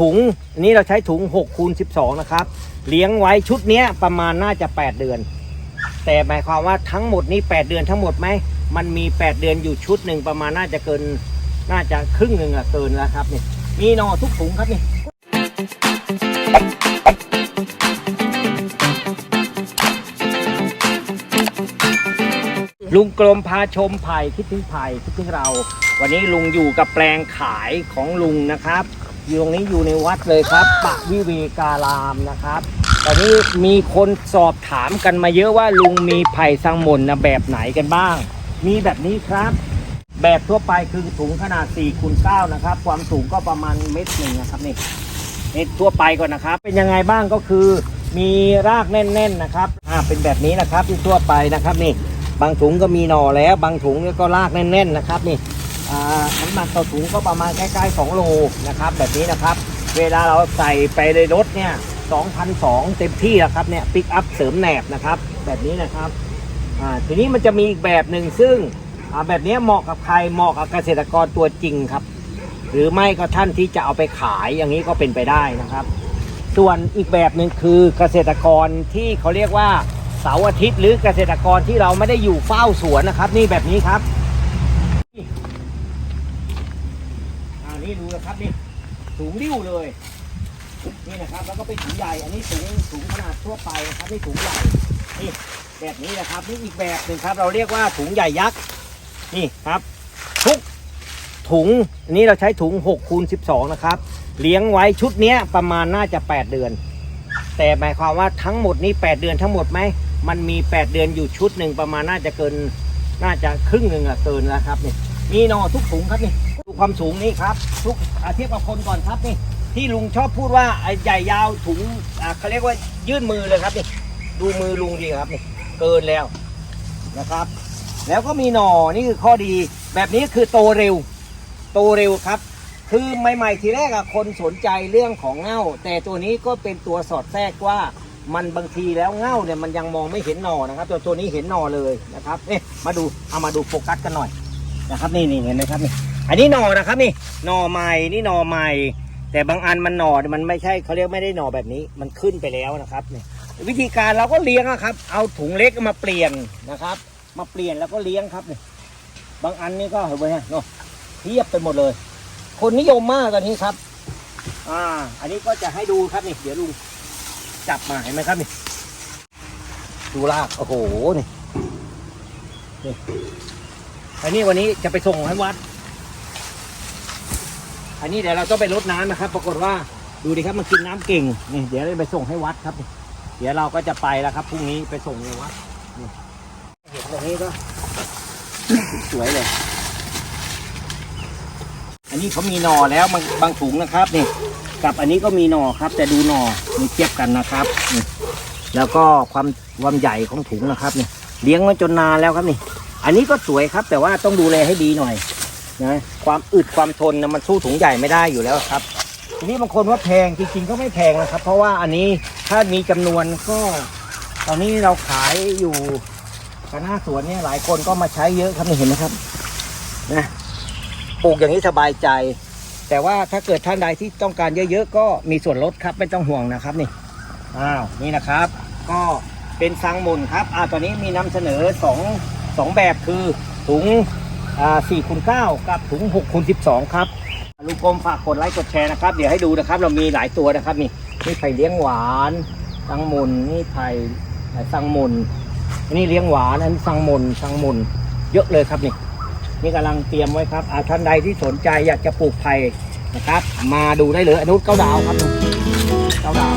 ถุง อันนี้เราใช้ถุง6คูณ12 นะครับ เลี้ยงไว้ชุดนี้ประมาณน่าจะ 8 เดือน แต่หมายความว่าทั้งหมดนี้ 8 เดือนทั้งหมดไหม มันมี 8 เดือนอยู่ชุดหนึ่งประมาณน่าจะเกิน น่าจะครึ่งหนึ่งอะเกินแล้วครับนี่มีนอทุกถุงครับนี่ลุงกลมพาชมไผ่คิดถึงไผ่คิดถึงเรา วันนี้ลุงอยู่กับแปลงขายของลุงนะครับ อยู่ตรงนี้อยู่ในวัดเลยครับปะวิเวการามนะครับตอนนี้มีคนสอบถามกันมาเยอะว่าลุงมีไผ่สังมนนะแบบไหนกันบ้าง มีแบบนี้ครับ แบบทั่วไปคือถุงขนาด4คูณ9นะครับ ความสูงก็ประมาณเมตรหนึ่งนะครับนี่เมตรทั่วไปก่อนนะครับ เป็นยังไงบ้างก็คือ มีรากแน่น ๆนะครับอ่าเป็นแบบนี้นะครับที่ทั่วไปนะครับนี่ บางถุงก็มีหน่อแล้ว บางถุงก็รากแน่น ๆนะครับนี่ น้ำหนักต่อถุงก็ประมาณใกล้ๆ2โลนะครับ แบบนี้นะครับ เวลาเราใส่ไปในรถเนี่ย2,002เต็มที่แล้วครับเนี่ยปิกอัพเสริมแหนบนะครับ แบบนี้นะครับอ่าทีนี้มันจะมีอีกแบบหนึ่งซึ่งอ่าแบบนี้เหมาะกับใครเหมาะกับเกษตรกรตัวจริงครับ หรือไม่ก็ท่านที่จะเอาไปขายอย่างนี้ก็เป็นไปได้นะครับ ส่วนอีกแบบหนึ่งคือเกษตรกรที่เขาเรียกว่าเสาร์อาทิตย์หรือเกษตรกรที่เราไม่ได้อยู่เฝ้าสวนนะครับ นี่แบบนี้ครับอ่า นี่ดูนะครับนี่สูงริ้วเลย นี่นะครับ แล้วก็เป็นถุงใหญ่อันนี้ถุงถุงขนาดทั่วไปนะครับนี่ถุงใหญ่นี่แบบนี้นะครับนี่อีกแบบหนึ่งครับ เราเรียกว่าถุงใหญ่ยักษ์นี่ครับ ทุกถุงอันนี้เราใช้ถุง6คูณ12 นะครับ เลี้ยงไว้ชุดเนี้ยประมาณน่าจะ 8 เดือน แต่หมายความว่าทั้งหมดนี้ 8 เดือนทั้งหมดไหมมันมี 8 เดือนอยู่ชุดหนึ่งประมาณน่าจะเกินน่าจะครึ่งหนึ่งอะเกินแล้วครับนี่มีนอทุกถุงครับนี่ ดูความสูงนี่ครับ ทุกเทียบกับคนก่อนครับนี่ ที่ลุงชอบพูดว่าไอ้ใหญ่ยาวถุงอ่าเขาเรียกว่ายื่นมือเลยครับนี่ดูมือลุงดีครับนี่เกินแล้วนะครับ แล้วก็มีหนอนี่คือข้อดี แบบนี้คือโตเร็ว โตเร็วครับ คือใหม่ๆทีแรกอะคนสนใจเรื่องของเง่า แต่ตัวนี้ก็เป็นตัวสอดแทรกว่ามันบางทีแล้วเง่าเนี่ยมันยังมองไม่เห็นหนอนะครับ ตัวตัวนี้เห็นหนอเลยนะครับเอ๊ะมาดูเอามาดูโฟกัสกันหน่อยนะครับ นี่นี่เห็นไหมครับนี่ อันนี้หนอนะครับนี่หนอใหม่นี่หนอใหม่ แต่บางอันมันหนอมันไม่ใช่เขาเรียกไม่ได้หนอแบบนี้ มันขึ้นไปแล้วนะครับนี่วิธีการเราก็เลี้ยงอะครับ เอาถุงเล็กมาเปลี่ยนนะครับ มาเปลี่ยนแล้วก็เลี้ยงครับนี่บางอันนี่ก็เห็นไหมฮะเนาะเทียบไปหมดเลย คนนิยมมากตอนนี้ครับ อ่า อันนี้ก็จะให้ดูครับนี่เดี๋ยวลุงจับมาเห็นไหมครับนี่ดูรากโอ้โหนี่นี่อันนี้วันนี้จะไปส่งให้วัด อันนี้เดี๋ยวเราต้องไปรดน้ำนะครับ ปรากฏว่าดูดิครับมันกินน้ำเก่งนี่เดี๋ยวเราไปส่งให้วัดครับ เดี๋ยวเราก็จะไปแล้วครับพรุ่งนี้ไปส่งในวัดนี่เห็นตรงนี้ก็สวยเลย อันนี้เขามีหน่อแล้วบางบางถุงนะครับนี่กับอันนี้ก็มีหน่อครับ แต่ดูหน่อมีเทียบกันนะครับนี่แล้วก็ความความใหญ่ของถุงนะครับนี่เลี้ยงมาจนนานแล้วครับนี่ อันนี้ก็สวยครับ แต่ว่าต้องดูแลให้ดีหน่อย นะความอึดความทนนะมันสู้ถุงใหญ่ไม่ได้อยู่แล้วครับ ทีนี้บางคนว่าแพงจริง ๆ ก็ไม่แพงนะครับ เพราะว่าอันนี้ถ้ามีจำนวนก็ ตอนนี้เราขายอยู่กันหน้าสวนเนี่ยหลายคนก็มาใช้เยอะครับนี่เห็นไหมครับนะปลูกอย่างนี้สบายใจ แต่ว่าถ้าเกิดท่านใดที่ต้องการเยอะๆก็มีส่วนลดครับไม่ต้องห่วงนะครับนี่อ้าวนี่นะครับ ก็เป็นซังมุนครับอ่าตอนนี้มีนำเสนอสองสองแบบคือถุง อ่าสี่คูณเก้ากับถุงหกคูณสิบสองครับลุงกรมฝากกดไลค์กดแชร์นะครับ เดี๋ยวให้ดูนะครับ เรามีหลายตัวนะครับ นี่นี่ไผ่เลี้ยงหวานซังมุนนี่ไผ่ซังมุนอันนี้เลี้ยงหวานอันนี้ซังมุนซังมุนเยอะเลยครับนี่นี่กำลังเตรียมไว้ครับอ่าท่านใดที่สนใจอยากจะปลูกไผ่นะครับ มาดูได้เลยอนุเก้าดาวครับเก้าดาว